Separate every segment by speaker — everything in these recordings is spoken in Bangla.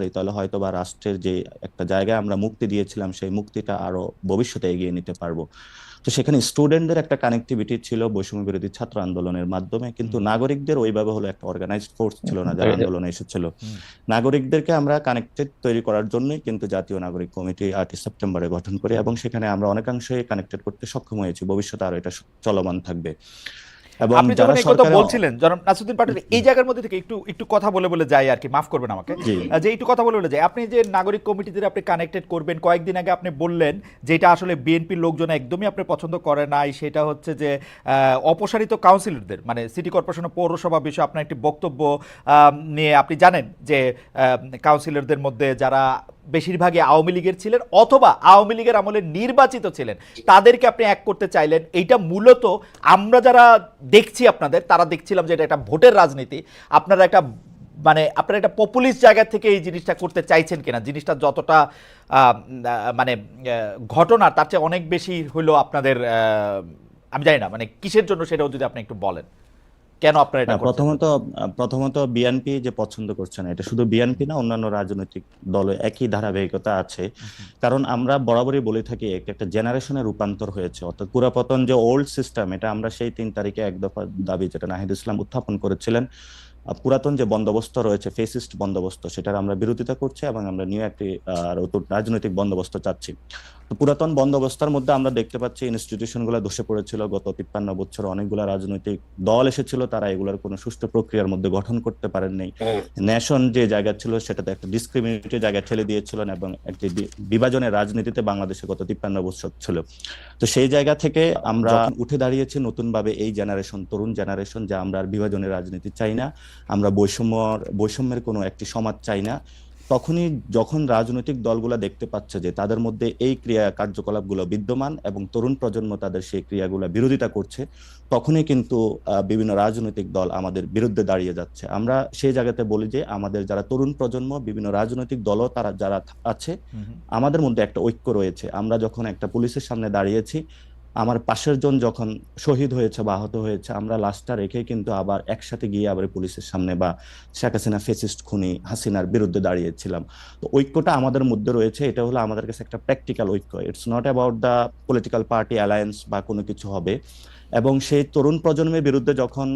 Speaker 1: পারি তাহলে হয়তো বা রাষ্ট্রের যে একটা জায়গায় আমরা মুক্তি দিয়েছিলাম সেই মুক্তিটা আরও ভবিষ্যতে এগিয়ে নিতে পারব। তো সেখানে স্টুডেন্টদের একটা কানেক্টিভিটি ছিল বৈষম্য বিরোধী ছাত্র আন্দোলনের মাধ্যমে কিন্তু নাগরিকদের ওইভাবে হলো একটা অর্গানাইজড ফোর্স ছিল না যারা আন্দোলনে এসেছিল। নাগরিকদেরকে আমরা কানেক্টেড তৈরি করার জন্যই কিন্তু জাতীয় নাগরিক কমিটি আটই সেপ্টেম্বরে গঠন করি এবং সেখানে আমরা অনেকাংশে কানেক্টেড করতে সক্ষম হয়েছি। ভবিষ্যতে আরও এটা চলমান থাকবে। এবং
Speaker 2: আপনি
Speaker 1: যারা
Speaker 2: যখন এই কথা বলছিলেন জনাব নাসিরুদ্দিন পাটোয়ারি এই জায়গার মধ্যে থেকে একটু একটু কথা বলে বলে যাই আর কি মাফ করবেন আমাকে। যে একটু কথা বলে বলে যাই আপনি যে নাগরিক কমিটিতে আপনি কানেক্টেড করবেন কয়েকদিন আগে আপনি বললেন যে এটা আসলে বিএনপির লোকজন একদমই আপনি পছন্দ করে নাই সেটা হচ্ছে যে অপসারিত কাউন্সিলরদের মানে সিটি কর্পোরেশন পৌরসভা বিষয়ে আপনার একটি বক্তব্য নিয়ে আপনি জানেন যে কাউন্সিলরদের মধ্যে যারা বেশিরভাগই আওয়ামী লীগের ছিলেন অথবা আওয়ামী লীগের আমলে নির্বাচিত ছিলেন। তাদেরকে আপনি এক করতে চাইলেন। এইটা মূলত আমরা যারা দেখছি আপনাদের, তারা দেখছিলাম যে এটা একটা ভোটের রাজনীতি। আপনারা একটা মানে আপনারা একটা পপুলিস্ট জায়গা থেকে এই জিনিসটা করতে চাইছেন কিনা, জিনিসটা যতটা মানে ঘটনা, তার চেয়ে অনেক বেশি হলো আপনাদের আমি জানি না মানে কিসের জন্য সেটাও যদি আপনি একটু বলেন। কেন আপনারা এটা
Speaker 1: হ্যাঁ? প্রথমত প্রথমত বিএনপি যে পছন্দ করছে না এটা শুধু বিএনপি না অন্যান্য রাজনৈতিক দলে একই ধারাবাহিকতা আছে। কারণ আমরা বরাবরই বলে থাকি একটা জেনারেশনের রূপান্তর হয়েছে। অর্থাৎ পুরাপতন যে ওল্ড সিস্টেম এটা আমরা সেই তিন তারিখে এক দফা দাবি যেটা নাহিদ ইসলাম উত্থাপন করেছিলেন পুরাতন যে বন্দোবস্ত রয়েছে ফেসিস্ট বন্দোবস্ত সেটার আমরা বিরোধিতা করছি এবং আমরা নিউ একটি আহ, নতুন রাজনৈতিক বন্দোবস্ত চাচ্ছি। পুরাতন বন্দোবস্তের মধ্যে আমরা দেখতে পাচ্ছি ইনস্টিটিউশনগুলো ধসে পড়েছিল। গত তিপ্পান্ন বছর অনেকগুলা রাজনৈতিক দল এসেছিল তারা এগুলোর কোনো সুষ্ঠু প্রক্রিয়ার মধ্যে গঠন করতে পারেন নাই ন্যাশন যে জায়গা ছিল সেটাতে একটা ডিসক্রিমিনেটেড জায়গা ঠেলে দিয়েছিলেন এবং একটি বিভাজনের রাজনীতিতে বাংলাদেশে গত তিপ্পান্ন বছর ছিল। তো সেই জায়গা থেকে আমরা উঠে দাঁড়িয়েছি নতুন ভাবে এই জেনারেশন তরুণ জেনারেশন যা আমরা আর বিভাজনের রাজনীতি চাই না। আমরা বৈষম্য বৈষম্যের কোনো একটি সমাজ চাই না। তখনই যখন রাজনৈতিক দলগুলো দেখতে পাচ্ছে যে তাদের মধ্যে এই ক্রিয়া কার্যকলাপগুলো বিদ্যমান এবং তরুণ প্রজন্ম তাদের সেই ক্রিয়াগুলো বিরোধিতা করছে তখনই কিন্তু বিভিন্ন রাজনৈতিক দল আমাদের বিরুদ্ধে দাঁড়িয়ে যাচ্ছে আমরা সেই জায়গাতে বলি যে আমাদের যারা তরুণ প্রজন্ম বিভিন্ন রাজনৈতিক দলও তারা যারা আছে। আমাদের মধ্যে একটা ঐক্য রয়েছে আমরা যখন একটা পুলিশের সামনে দাঁড়িয়েছি আমার পাশের জন যখন শহীদ হয়েছে বা আহত হয়েছে, আমরা লাশটা রেখে কিন্তু আবার একসাথে গিয়ে আবার পুলিশের সামনে বা শেখ হাসিনা ফেসিস্ট খুনি হাসিনার বিরুদ্ধে দাঁড়িয়েছিলাম। তো ঐক্যটা আমাদের মধ্যে রয়েছে, এটা হলো আমাদের কাছে একটা প্র্যাকটিক্যাল ঐক্য। It's not about the political party alliance বা কোনো কিছু হবে। এবং সেই তরুণ প্রজন্মের বিরুদ্ধে যখন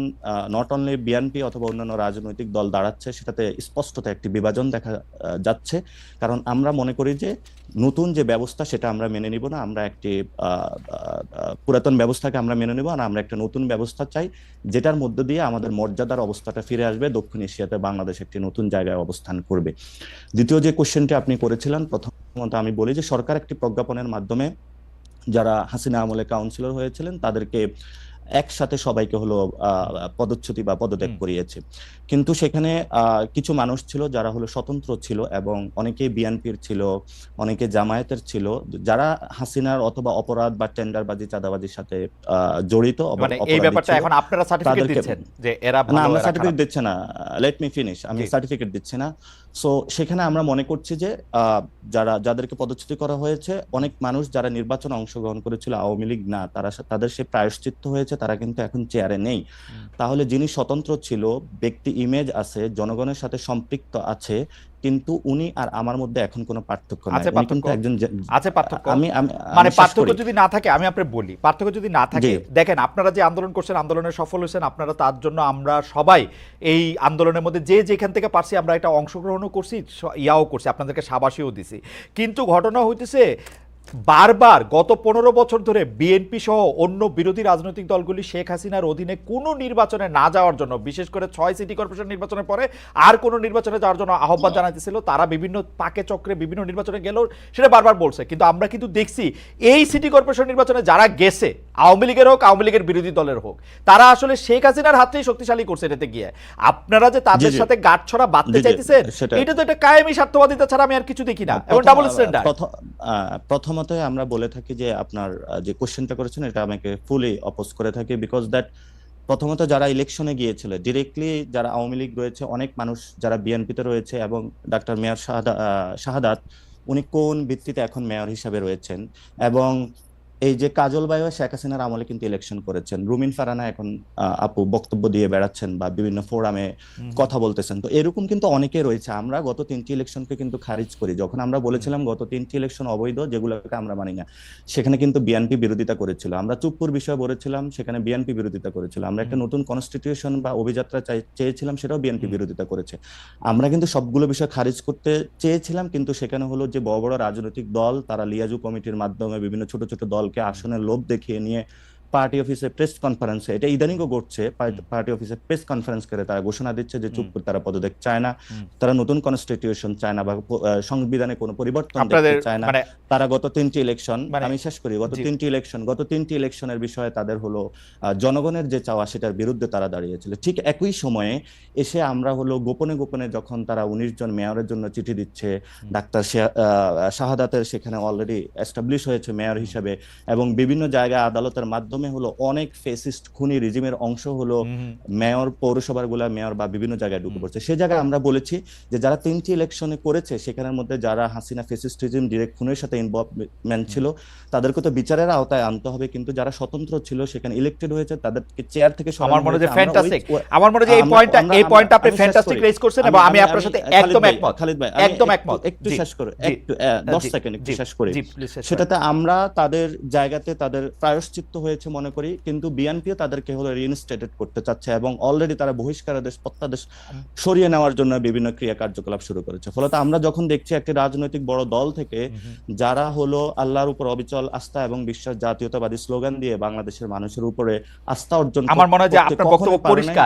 Speaker 1: নট অনলি বিএনপি অথবা অন্যান্য রাজনৈতিক দল দাঁড়াচ্ছে, সেটাতে স্পষ্টত একটি বিভাজন দেখা যাচ্ছে। কারণ আমরা মনে করি যে নতুন যে ব্যবস্থা, সেটা আমরা মেনে নিব না। আমরা একটি পুরাতন ব্যবস্থাকে আমরা মেনে নেব আর আমরা একটা নতুন ব্যবস্থা চাই, যেটার মধ্য দিয়ে আমাদের মর্যাদার অবস্থাটা ফিরে আসবে। দক্ষিণ এশিয়াতে বাংলাদেশ একটি নতুন জায়গায় অবস্থান করবে। দ্বিতীয় যে কোশ্চেনটি আপনি করেছিলেন, প্রথমত আমি বলি যে সরকার একটি প্রজ্ঞাপনের মাধ্যমে যারা হাসিনা আমলে কাউন্সিলর হয়েছিলেন তাদেরকে একসাথে সবাইকে হলো পদচ্যুতি বা পদত্যাগ করিয়েছে। কিন্তু সেখানে কিছু মানুষ ছিল যারা হলো স্বতন্ত্র ছিল এবং অনেকে বিএনপির ছিল অনেকে জামায়াতের ছিল যারা হাসিনার অথবা অপরাধ বা টেন্ডারবাজি চাঁদাবাজির সাথে আহ, জড়িত
Speaker 2: মানে এই ব্যাপারটা এখন আপনারা সার্টিফিকেট দিচ্ছেন যে এরা
Speaker 1: না আমরা সার্টিফিকেট। দিচ্ছি না লেট মি ফিনিশ আমি সার্টিফিকেট দিচ্ছি না। সো সেখানে আমরা মনে করছি যে যারা যাদেরকে পদচ্যুতি করা হয়েছে অনেক মানুষ যারা নির্বাচনে অংশগ্রহণ করেছিল আওয়ামী লীগ না তারা তাদের সে প্রায়শ্চিত্ত হয়েছে তারা কিন্তু এখন চেয়ারে নেই। তাহলে যিনি স্বতন্ত্র ছিল ব্যক্তি ইমেজ আছে জনগণের সাথে সম্পৃক্ত আছে কিন্তু উনি আর আমার মধ্যে এখন কোনো পার্থক্য
Speaker 2: আছে পার্থক্য?
Speaker 1: একজন
Speaker 2: আছে পার্থক্য?
Speaker 1: আমি
Speaker 2: মানে পার্থক্য যদি না থাকে আমি আপনার বলি পার্থক্য যদি না থাকে দেখেন আপনারা যে আন্দোলন করছেন আন্দোলনে সফল হয়েছেন আপনারা তার জন্য আমরা সবাই এই আন্দোলনের মধ্যে যে যেখান থেকে পারছি আমরা এটা অংশগ্রহণও করছি ইয়াও করছি আপনাদেরকে সাবাসীও দিছি। কিন্তু ঘটনা হইতেছে বারবার গত পনেরো বছর ধরে বিএনপি সহ অন্য বিরোধী রাজনৈতিক দলগুলি শেখ হাসিনার অধীনে কোনো নির্বাচনে না যাওয়ার জন্য বিশেষ করে ছয় সিটি কর্পোরেশন নির্বাচনের পরে আর কোনো নির্বাচনে যাওয়ার জন্য আহ্বান জানাইতেছিল। তারা বিভিন্ন পাকে চক্রে বিভিন্ন নির্বাচনে গেলেও সেটা বারবার বলছে। কিন্তু আমরা কিন্তু দেখছি এই সিটি কর্পোরেশন নির্বাচনে যারা গেছে আওয়ামী লীগের হোক আওয়ামী লীগের বিরোধী দলের হোক তারা আসলে শেখ হাসিনার হাতেই শক্তিশালী করছে এটাতে গিয়ে। আপনারা যে তাদের। সাথে গাঁট ছড়া বাঁধতে চাইতেছেন এটা তো একটা কায়েমি স্বার্থবাদিতা ছাড়া আমি আর কিছু দেখি না। এবং
Speaker 1: প্রথম-
Speaker 2: ডাবল স্ট্যান্ডার্ড
Speaker 1: প্রথম প্রথমত আমরা বলে থাকি যে আপনার যে কোশ্চেনটা করেছেন, এটা আমাকে ফুলি অপোজ করে থাকি বিকজ দ্যাট প্রথমত যারা ইলেকশনে গিয়েছিল ডিরেক্টলি যারা আওয়ামী লীগ রয়েছে, অনেক মানুষ যারা বিএনপিতে রয়েছে এবং ডাক্তার মেয়র শাহাদা শাহাদাত, উনি কোন ভিত্তিতে এখন মেয়র হিসাবে রয়েছেন এবং এই যে কাজল বায়ু শেখ হাসিনার আমলে কিন্তু ইলেকশন করেছেন। রুমিন ফারানা এখন আপু বক্তব্য দিয়ে বেড়াচ্ছেন বা বিভিন্ন ফোরামে কথা বলতেছেন। তো এরকম কিন্তু অনেকে রয়েছে। আমরা গত তিনটি ইলেকশনকে কিন্তু খারিজ করি। যখন আমরা বলেছিলাম গত তিনটি ইলেকশন অবৈধ যেগুলোকে আমরা মানি না সেখানে কিন্তু বিএনপি বিরোধিতা করেছিল। আমরা চুপ্পুর বিষয়ে বলেছিলাম সেখানে বিএনপি বিরোধিতা করেছিল। আমরা একটা নতুন কনস্টিটিউশন বা অভিযাত্রা চেয়েছিলাম সেটাও বিএনপি বিরোধিতা করেছে। আমরা কিন্তু সবগুলো বিষয় খারিজ করতে চেয়েছিলাম কিন্তু সেখানে হলো যে বড় বড় রাজনৈতিক দল তারা লিয়াজু কমিটির মাধ্যমে বিভিন্ন ছোট ছোট দলকে আসনের লোভ দেখিয়ে নিয়ে পার্টি অফিসে প্রেস কনফারেন্সে এটা ইদানিংও ঘটছে পার্টি অফিসে প্রেস কনফারেন্স করে তারা ঘোষণা দিচ্ছে যে চুপ তারা পদত্যাগ চায় না। তারা নতুন কনস্টিটিউশন চায় না বা সংবিধানে কোনো পরিবর্তন চায় না।
Speaker 2: মানে
Speaker 1: তারা গত তিনটি ইলেকশন
Speaker 2: মানে-
Speaker 1: আমি শেষ করি গত তিনটি ইলেকশন গত তিনটি ইলেকশনের বিষয়ে তাদের হলো জনগণের যে চাওয়া সেটার বিরুদ্ধে তারা দাঁড়িয়েছিল। ঠিক একই সময়ে এসে আমরা হলো গোপনে গোপনে যখন তারা উনিশ জন মেয়রের জন্য চিঠি দিচ্ছে ডাক্তার শাহাদাতের সেখানে অলরেডি এস্টাবলিশ হয়েছে মেয়র হিসেবে এবং বিভিন্ন জায়গায় আদালতের মাধ্যমে হলো অনেক ফেসিস্ট খুনি রিজিমের অংশ হলো মেয়র পৌরসভারগুলা মেয়র বা বিভিন্ন জায়গায় ঢুকে পড়ছে। সে জায়গায় আমরা বলেছি যে যারা তিনটি ইলেকশনে করেছে সেখানের মধ্যে যারা হাসিনা ফেসিস্টিজম ডিরেক্ট খুনের সাথে ইনভলভমেন্ট ছিল তাদেরকে তো বিচারের আওতায় আনতে হবে কিন্তু যারা স্বতন্ত্র ছিল সেখানে ইলেক্টেড হয়েছে তাদেরকে চেয়ার থেকে
Speaker 2: আমার মনে হয় যে
Speaker 1: হয়েছে। আমরা
Speaker 2: মনে হয় যে এই পয়েন্টটা এই পয়েন্টটা আপনি ফ্যান্টাস্টিক রেজ করছেন এবং আমি আপনার সাথে একদম একমত।
Speaker 1: খালিদ ভাই
Speaker 2: একদম একমত।
Speaker 1: একটু শেষ করে। একটু আহ, দশ
Speaker 2: জি,
Speaker 1: সেকেন্ড একটু শেষ করি। সেটাতে আমরা তাদের জায়গাতে তাদের প্রায়শ্চিত্ত হয়েছে মনে করি কিন্তু বিএনপিও তাদেরকে হলো রিইনস্টেটেড করতে চাচ্ছে এবং অলরেডি তারা বহিষ্কারাদেশ প্রত্যাদেশ সরিয়ে নেওয়ার জন্য বিভিন্ন ক্রিয়া কার্যকলাপ শুরু করেছে। ফলত আমরা যখন দেখছি একটি রাজনৈতিক বড় দল থেকে যারা হলো আল্লাহর উপর অবিচল আস্থা এবং বিশ্বাস জাতীয়তাবাদী স্লোগান দিয়ে বাংলাদেশের মানুষের উপরে আস্থা অর্জন
Speaker 2: আমার মনে হয় যে আপনার বক্তব্য পরিষ্কার।